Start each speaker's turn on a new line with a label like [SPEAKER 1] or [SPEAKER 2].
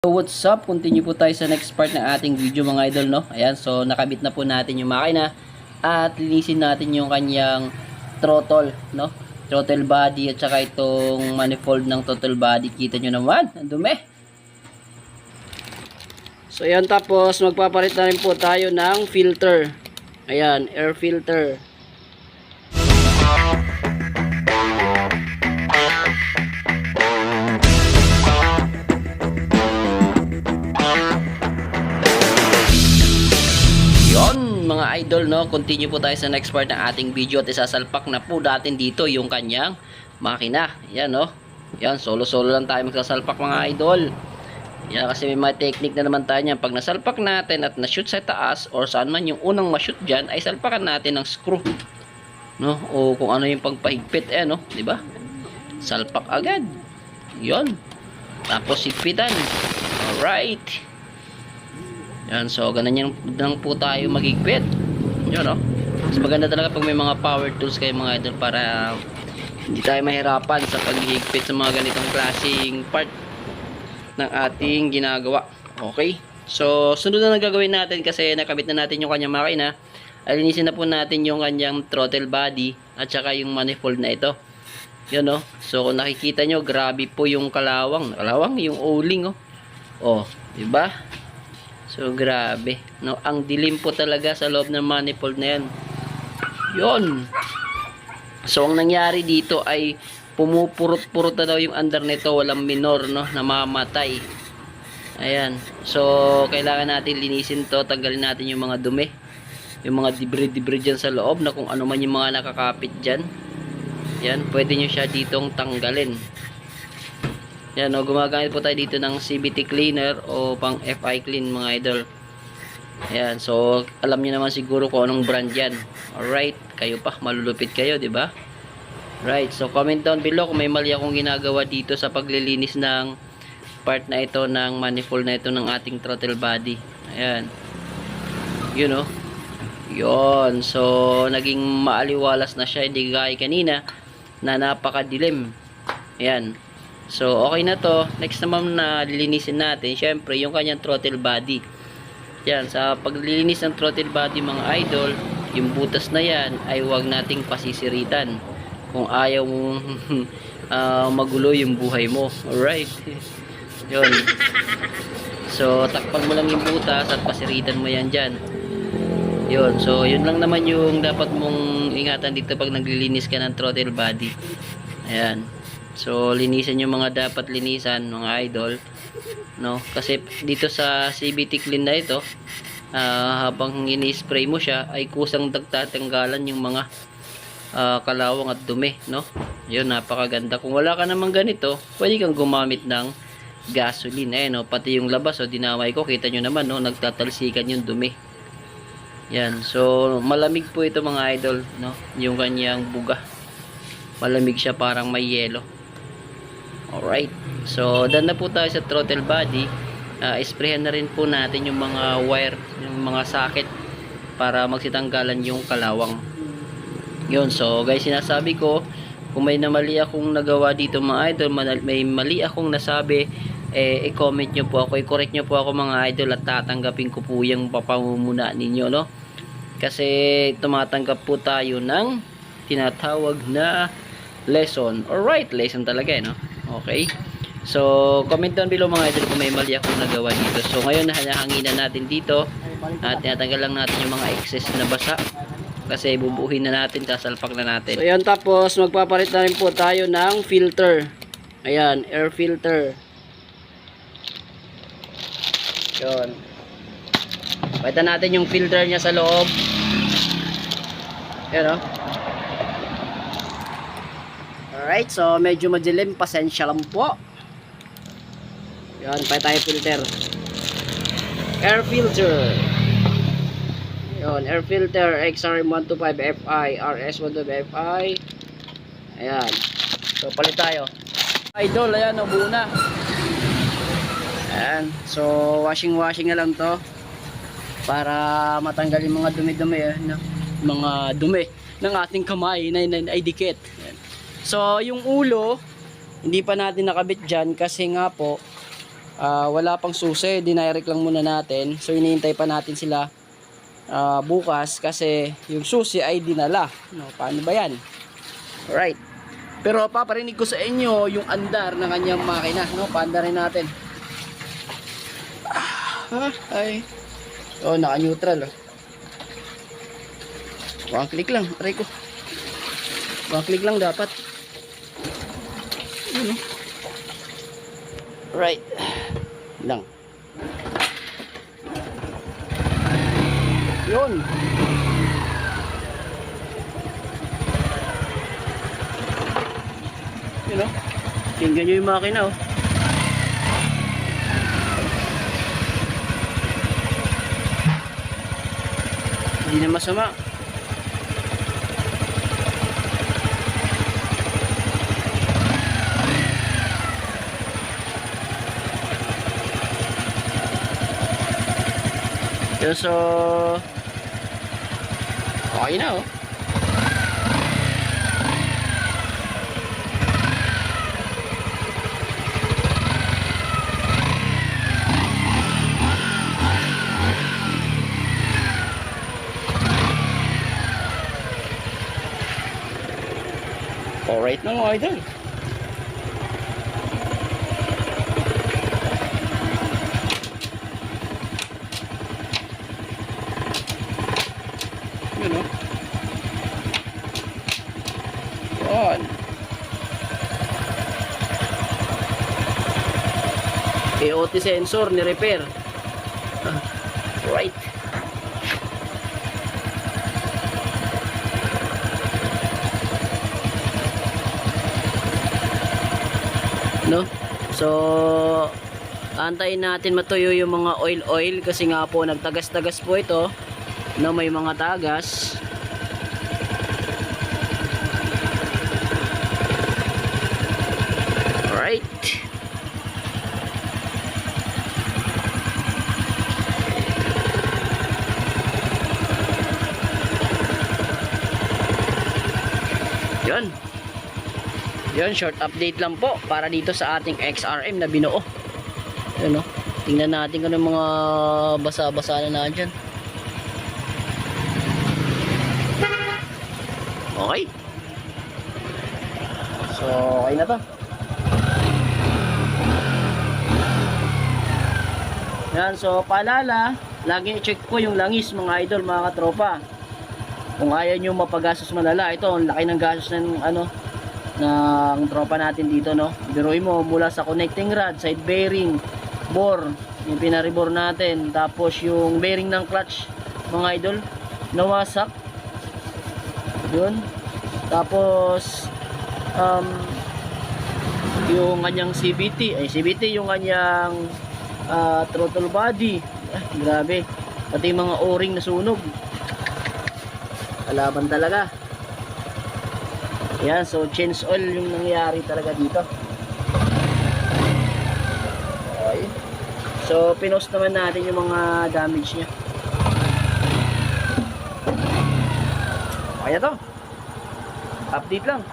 [SPEAKER 1] So what's up? Continue po tayo sa next part ng ating video mga idol no. Ayan, so nakabit na po natin yung makina at linisin natin yung kanyang throttle no. Throttle body at saka itong manifold ng throttle body. Kita nyo naman, ang dumi. So ayan tapos magpapalit na rin po tayo ng filter. Ayan, air filter. Mga idol no, continue po tayo sa next part ng ating video at isasalpak na po natin dito yung kanyang makina. Yan no. Yan, solo-solo lang tayo magsasalpak mga idol. Yan kasi may mga technique na naman tayo niyan. Pag nasalpak natin at na-shoot sa taas or saan man yung unang ma-shoot diyan ay salpakan natin ng screw. No? O kung ano yung pagpahigpit eh no, 'di ba? Salpak agad. Yon. Tapos higpitan. Alright. Yan, so ganun yan lang po tayo magigpit. Yun, no? Mas maganda talaga pag may mga power tools kayo mga idol para hindi tayo mahirapan sa paghihigpit sa mga ganitong klaseng part ng ating ginagawa. Okay? So, sunod na gagawin natin kasi nakabit na natin yung kanyang makina. Alinisin na po natin yung kanyang throttle body at saka yung manifold na ito. Yun, no? So, kung nakikita nyo, grabe po yung kalawang. Kalawang, yung o-ling, oh. Oh, di ba? So, grabe. No, ang dilim po talaga sa loob ng manifold na yan. Yun. So, ang nangyari dito ay pumupurot-purot na daw yung under nito. Walang minor, no? Namamatay. Ayan. So, kailangan natin linisin to. Tanggalin natin yung mga dumi. Yung mga debris-debris dyan sa loob na kung ano man yung mga nakakapit dyan. Yan. Pwede nyo siya ditong tanggalin. Yan o, gumagamit po tayo dito ng CBT cleaner o pang FI clean mga idol. Ayan, so alam niyo naman siguro kung anong brand yan. Alright, kayo pa, malulupit kayo, di ba? Right, so comment down below kung may mali akong ginagawa dito sa paglilinis ng part na ito ng manifold na ito ng ating throttle body. Ayan. Yun o. Yun, so naging maaliwalas na siya, hindi gaya kanina na napakadilim. Ayan. So, okay na to. Next naman na lilinisin natin, syempre, yung kanyang throttle body. Yan, sa paglilinis ng throttle body mga idol, yung butas na yan ay huwag nating pasisiritan. Kung ayaw mong ah, magulo yung buhay mo. Alright. Yun. So, takpan mo lang yung butas at pasiritan mo yan dyan. Yun. So, yun lang naman yung dapat mong ingatan dito pag naglilinis ka ng throttle body. Ayan. So, linisan yung mga dapat linisan, mga idol. No? Kasi dito sa CBT clean na ito, ah, habang ini-spray mo siya, ay kusang nagtatanggalan yung mga ah, kalawang at dumi, no? Yun, napakaganda. Kung wala ka namang ganito, pwede kang gumamit ng gasoline, eh, no? Pati yung labas, o dinamay ko, kita nyo naman, no? Nagtatalsikan yung dumi. Yan, so malamig po ito mga idol, no? Yung kanyang buga. Malamig siya parang may yelo. Alright. So, done na po tayo sa throttle body. Uh, isprayan na rin po natin yung mga wire, yung mga socket para magsitanggalan yung kalawang. Yun. So, guys, sinasabi ko, kung may namali akong nagawa dito mga idol, may mali akong nasabi, eh, i-comment nyo po ako, i-correct nyo po ako mga idol at tatanggapin ko po yung papamumuna ninyo, no? Kasi tumatanggap po tayo ng tinatawag na lesson. Alright, lesson talaga eh, no? Okay. So, comment down below mga idol kung may mali akong nagawa dito. So, ngayon nahanginan natin dito at tinatanggal lang natin yung mga excess na basa kasi bubuhin na natin, sasalpak na natin. So, yan tapos magpapalit na rin po tayo ng filter. Ayan, air filter. Yun. Palitan natin yung filter niya sa loob. Yan o. Alright, so medyo madilim. Pasensya lang po. Yan, palitan tayo filter. Air filter. Yun, air filter XRM125FI, RS125FI. Ayan. So, palit tayo. Idol, ayan, nabuo na. Ayan. So, washing-washing na lang to. Para matanggal yung mga dumi-dumi, eh, no? mga dumi ng ating kamay na, na, na. So, yung ulo, hindi pa natin nakabit dyan kasi nga po,
[SPEAKER 2] ah, wala pang susi, dinirect lang muna natin. So hinihintay pa natin sila ah, bukas kasi yung susi ay dinala. No, paano ba yan? Alright. Pero paparinig ko sa inyo yung andar ng kanyang makina. No, paandarin natin. Ah, ay. Oh, naka-neutral. Oh. One click lang. Aray ko. One click lang dapat. Yun. Right. Lang. Yun. Yun oh. Tingnan nyo yung makina oh. Hindi na masama. Yun, so okay na oh. Alright na mga idol. Yun o. Yan. AOT sensor ni repair. Ah, right. no so antayin natin matuyo yung mga oil oil kasi nga po nagtagas-tagas po ito na may mga tagas alright yun yun, short update lang po para dito sa ating XRM na binuo. Yun o. Tingnan natin kung ano mga basa-basa na na dyan. Okay. So, okay na to. Yan, so paalala, lagi i-check po yung langis mga idol, mga katropa. Kung ayaw nyo mapagastos malala, ito, ang laki ng gastos ng ano, ng tropa natin dito no? Biruin mo mula sa connecting rod side bearing bore yung pinaribor natin tapos yung bearing ng clutch mga idol nawasak. Yun. Tapos um, yung kanyang CVT ay CVT yung kanyang ah, throttle body. Ah, grabe. Pati mga o-ring nasunog kalaban talaga yan, so change oil yung nangyari talaga dito. Okay. So, pinost naman natin yung mga damage niya. Okay na to. Update lang.